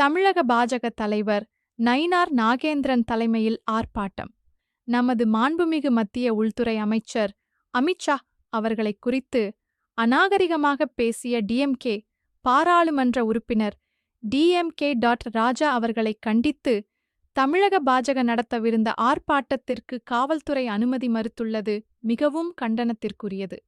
தமிழக பாஜக தலைவர் நயினார் நாகேந்திரன் தலைமையில் ஆர்ப்பாட்டம். நமது மாண்புமிகு மத்திய உள்துறை அமைச்சர் அமித்ஷா அவர்களை குறித்து அநாகரிகமாக பேசிய டிஎம்கே பாராளுமன்ற உறுப்பினர் டிஎம்கே டாட் ராஜா அவர்களை கண்டித்து தமிழக பாஜக நடத்தவிருந்த ஆர்ப்பாட்டத்திற்கு காவல்துறை அனுமதி மறுத்துள்ளது மிகவும் கண்டனத்திற்குரியது.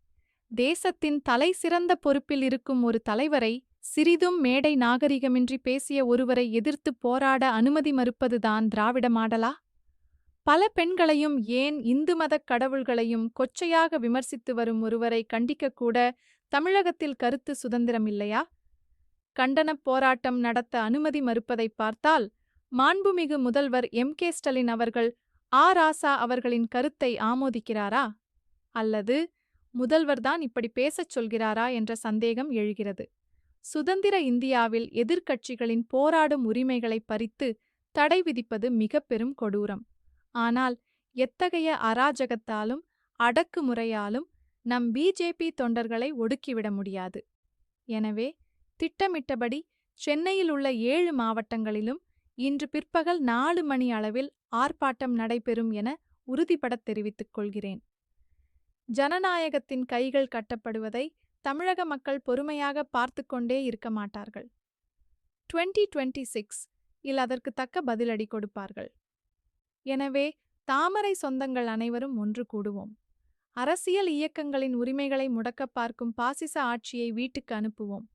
தேசத்தின் தலை சிறந்த பொறுப்பில் இருக்கும் ஒரு தலைவரை சிறிதும் மேடை நாகரிகமின்றி பேசிய ஒருவரை எதிர்த்துப் போராட அனுமதி மறுப்பதுதான் திராவிட மாடலா? பல பெண்களையும் ஏன் இந்து மதக் கடவுள்களையும் கொச்சையாக விமர்சித்து வரும் ஒருவரை கண்டிக்கக்கூட தமிழகத்தில் கருத்து சுதந்திரம் இல்லையா கண்டனப் போராட்டம் நடத்த அனுமதி மறுப்பதை பார்த்தால் மாண்புமிகு முதல்வர் எம். கே. ஸ்டாலின் அவர்கள் ஆ. ராசா அவர்களின் கருத்தை ஆமோதிக்கிறாரா? அல்லது முதல்வர்தான் இப்படி பேசச் சொல்கிறாரா? என்ற சந்தேகம் எழுகிறது. சுதந்திர இந்தியாவில் எதிர்க்கட்சிகளின் போராடும் உரிமைகளை பறித்து தடை விதிப்பது மிக பெரும் கொடூரம். ஆனால் எத்தகைய அராஜகத்தாலும் அடக்குமுறையாலும் நம் பிஜேபி தொண்டர்களை ஒடுக்கிவிட முடியாது. எனவே திட்டமிட்டபடி சென்னையில் உள்ள ஏழு மாவட்டங்களிலும் இன்று பிற்பகல் நாலு மணி அளவில் ஆர்ப்பாட்டம் நடைபெறும் என உறுதிபட தெரிவித்துக் கொள்கிறேன். ஜனநாயகத்தின் கைகள் கட்டப்படுவதை தமிழக மக்கள் பொறுமையாக பார்த்து கொண்டே இருக்க மாட்டார்கள். டுவெண்ட்டி டுவெண்ட்டி சிக்ஸ் இல் அதற்கு தக்க பதிலடி கொடுப்பார்கள். எனவே தாமரை சொந்தங்கள் அனைவரும் ஒன்று கூடுவோம். அரசியல் இயக்கங்களின் உரிமைகளை முடக்கப் பார்க்கும் பாசிச ஆட்சியை வீட்டுக்கு அனுப்புவோம்.